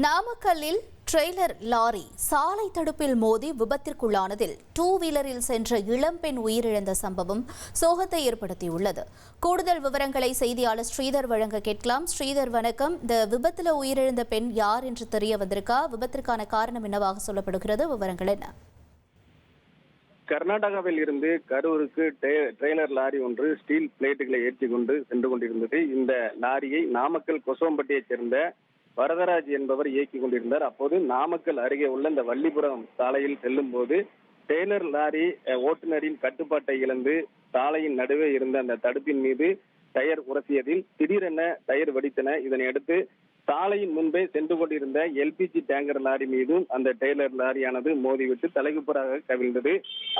நாமக்கல்லில் trailer lorry சாலை தடுப்பில் மோதி விபத்திற்குள்ளானதில் two வீலரில் சென்ற இளம்பெண் உயிரிழந்த சம்பவம் சோகத்தை ஏற்படுத்தியுள்ளது. கூடுதல் விவரங்களை செய்தியாளர் ஸ்ரீதர் வழங்க கேட்கலாம். ஸ்ரீதர் வணக்கம். இந்த விபத்தில் உயிரிழந்த பெண் யார் என்று தெரிய வந்திருக்கா? விபத்திற்கான காரணம் என்னவாக சொல்லப்படுகிறது? விவரங்கள் என்ன? கர்நாடகாவில் இருந்து கரூருக்கு டே- ட்ரெய்லர் லாரி ஒன்று ஸ்டீல் பிளேட்டுகளை ஏற்றி கொண்டு சென்று கொண்டிருந்தது. இந்த லாரியை நாமக்கல் கொசவம்பட்டியைச் சேர்ந்த வரதராஜ் என்பவர் இயக்கி கொண்டிருந்தார். அப்போது நாமக்கல் அருகே உள்ள இந்த வள்ளிபுரம் சாலையில் செல்லும் போது டெய்லர் லாரி ஓட்டுநரின் கட்டுப்பாட்டை இழந்து சாலையின் நடுவே இருந்த அந்த தடுப்பின் மீது டயர் உரசியதில் திடீரென டயர் வெடித்தன. இதனை அடுத்து சாலையின் முன்பே சென்று கொண்டிருந்த எல்பிஜி டேங்கர் லாரி மீதும் அந்த டெய்லர் லாரியானது மோதிவிட்டு தலைகுப்பராக கவிழ்ந்தது.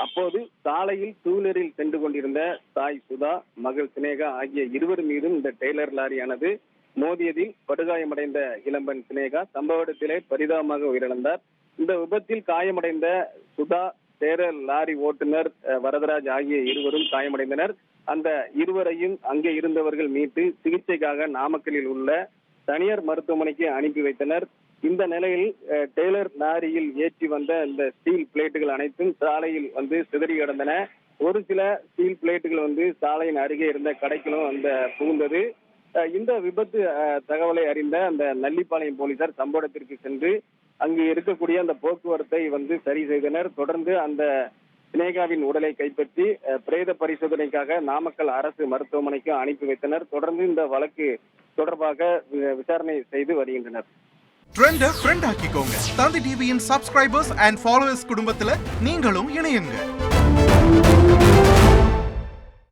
அப்போது சாலையில் டூலரில் சென்று கொண்டிருந்த தாய் சுதா மகள் சினேகா ஆகிய இருவர் மீதும் இந்த டெய்லர் லாரியானது மோதியதில் படுகாயமடைந்த இளம்பெண் சினேகா சம்பவ இடத்திலே பரிதாபமாக உயிரிழந்தார். இந்த விபத்தில் காயமடைந்த சுதா டெய்லர் லாரி ஓட்டுநர் வரதராஜ் ஆகிய இருவரும் காயமடைந்தனர். அந்த இருவரையும் அங்கே இருந்தவர்கள் மீட்டு சிகிச்சைக்காக நாமக்கலில் உள்ள தனியார் மருத்துவமனைக்கு அனுப்பி வைத்தனர். இந்த நிலையில் டெய்லர் லாரியில் ஏற்றி வந்த இந்த ஸ்டீல் பிளேட்டுகள் அனைத்தும் சாலையில் வந்து சிதறி கிடந்தன. ஒரு சில ஸ்டீல் பிளேட்டுகள் வந்து சாலையின் அருகே இருந்த கடைக்கிலும் அந்த புகுந்தது. இந்த விபத்து தகவலை அறிந்த அந்த நல்லிப்பாளையம் போலீசார் சம்பவ இடத்திற்கு சென்று அங்கு இருக்கக்கூடிய அந்த போக்குவரத்தை வந்து சரி செய்தனர். தொடர்ந்து அந்த சினேகாவின் உடலை கைப்பற்றி பிரேத பரிசோதனைக்காக நாமக்கல் அரசு மருத்துவமனைக்கு அனுப்பி வைத்தனர். தொடர்ந்து இந்த வழக்கு தொடர்பாக வி- விசாரணை செய்து வருகின்றனர். ட்ரெண்ட ஃப்ரெண்ட் ஆக்கிக்கோங்க. தந்தி டிவியின் சப்ஸ்கிரைபர்ஸ் அண்ட் ஃபாலோவர்ஸ் குடும்பத்துல நீங்களும் இணையுங்க.